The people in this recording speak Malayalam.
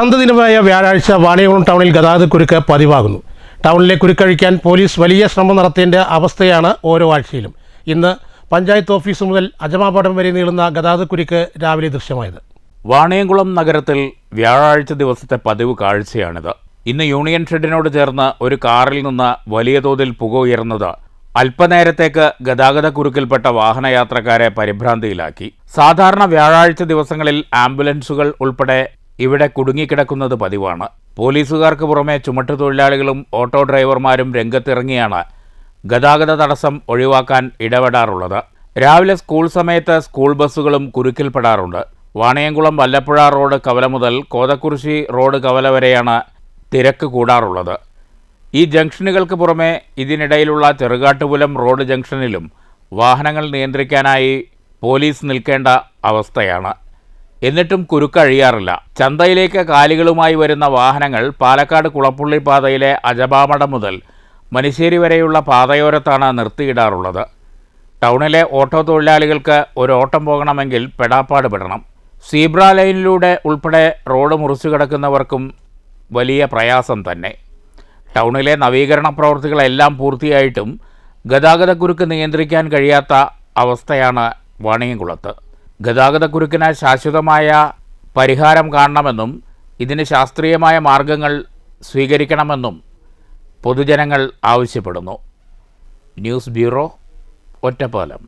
ചന്ത ദിനമായ വ്യാഴാഴ്ച വാണിയകുളം ടൗണിൽ ഗതാഗതക്കുരുക്ക് പതിവാകുന്നു. ടൗണിലെ കുരുക്കഴിക്കാൻ പോലീസ് വലിയ ശ്രമം നടത്തേണ്ട അവസ്ഥയാണ് ഓരോ ആഴ്ചയിലും. ഇന്ന് പഞ്ചായത്ത് ഓഫീസ് മുതൽ അജമാപടം വരെ നീളുന്ന ഗതാഗതക്കുരുക്ക് രാവിലെ ദൃശ്യമായത്. വാണിയംകുളം നഗരത്തിൽ വ്യാഴാഴ്ച ദിവസത്തെ പതിവ് കാഴ്ചയാണിത്. ഇന്ന് യൂണിയൻ ഷെഡിനോട് ചേർന്ന് ഒരു കാറിൽ നിന്ന് വലിയ തോതിൽ പുക ഉയർന്നത് അല്പനേരത്തേക്ക് ഗതാഗതക്കുരുക്കിൽപ്പെട്ട വാഹനയാത്രക്കാരെ പരിഭ്രാന്തിയിലാക്കി. സാധാരണ വ്യാഴാഴ്ച ദിവസങ്ങളിൽ ആംബുലൻസുകൾ ഉൾപ്പെടെ ഇവിടെ കുടുങ്ങിക്കിടക്കുന്നത് പതിവാണ്. പോലീസുകാർക്ക് പുറമെ ചുമട്ടുതൊഴിലാളികളും ഓട്ടോ ഡ്രൈവർമാരും രംഗത്തിറങ്ങിയാണ് ഗതാഗത തടസ്സം ഒഴിവാക്കാൻ ഇടപെടാറുള്ളത്. രാവിലെ സ്കൂൾ സമയത്ത് സ്കൂൾ ബസ്സുകളും കുരുക്കിൽപ്പെടാറുണ്ട്. വാണിയംകുളം വല്ലപ്പുഴ റോഡ് കവല മുതൽ കോതക്കുറിശി റോഡ് കവല വരെയാണ് തിരക്ക് കൂടാറുള്ളത്. ഈ ജംഗ്ഷനുകൾക്ക് പുറമെ ഇതിനിടയിലുള്ള ചെറുകാട്ടുപുലം റോഡ് ജംഗ്ഷനിലും വാഹനങ്ങൾ നിയന്ത്രിക്കാനായി പോലീസ് നിൽക്കേണ്ട അവസ്ഥയാണ്. എന്നിട്ടും കുരുക്കഴിയാറില്ല. ചന്തയിലേക്ക് കാലികളുമായി വരുന്ന വാഹനങ്ങൾ പാലക്കാട് കുളപ്പുള്ളി പാതയിലെ അജബാമടം മുതൽ മനുശ്ശേരി വരെയുള്ള പാതയോരത്താണ് നിർത്തിയിടാറുള്ളത്. ടൗണിലെ ഓട്ടോ തൊഴിലാളികൾക്ക് ഒരു ഓട്ടം പോകണമെങ്കിൽ പെടാപ്പാട് പെടണം. സീബ്ര ലൈനിലൂടെ ഉൾപ്പെടെ റോഡ് മുറിച്ചു കിടക്കുന്നവർക്കും വലിയ പ്രയാസം തന്നെ. ടൗണിലെ നവീകരണ പ്രവൃത്തികളെല്ലാം പൂർത്തിയായിട്ടും ഗതാഗതക്കുരുക്ക് നിയന്ത്രിക്കാൻ കഴിയാത്ത അവസ്ഥയാണ് വാണിയംകുളത്ത്. ഗതാഗതക്കുരുക്കിന് ശാശ്വതമായ പരിഹാരം കാണണമെന്നും ഇതിന് ശാസ്ത്രീയമായ മാർഗങ്ങൾ സ്വീകരിക്കണമെന്നും പൊതുജനങ്ങൾ ആവശ്യപ്പെടുന്നു. News bureau Ottapalam.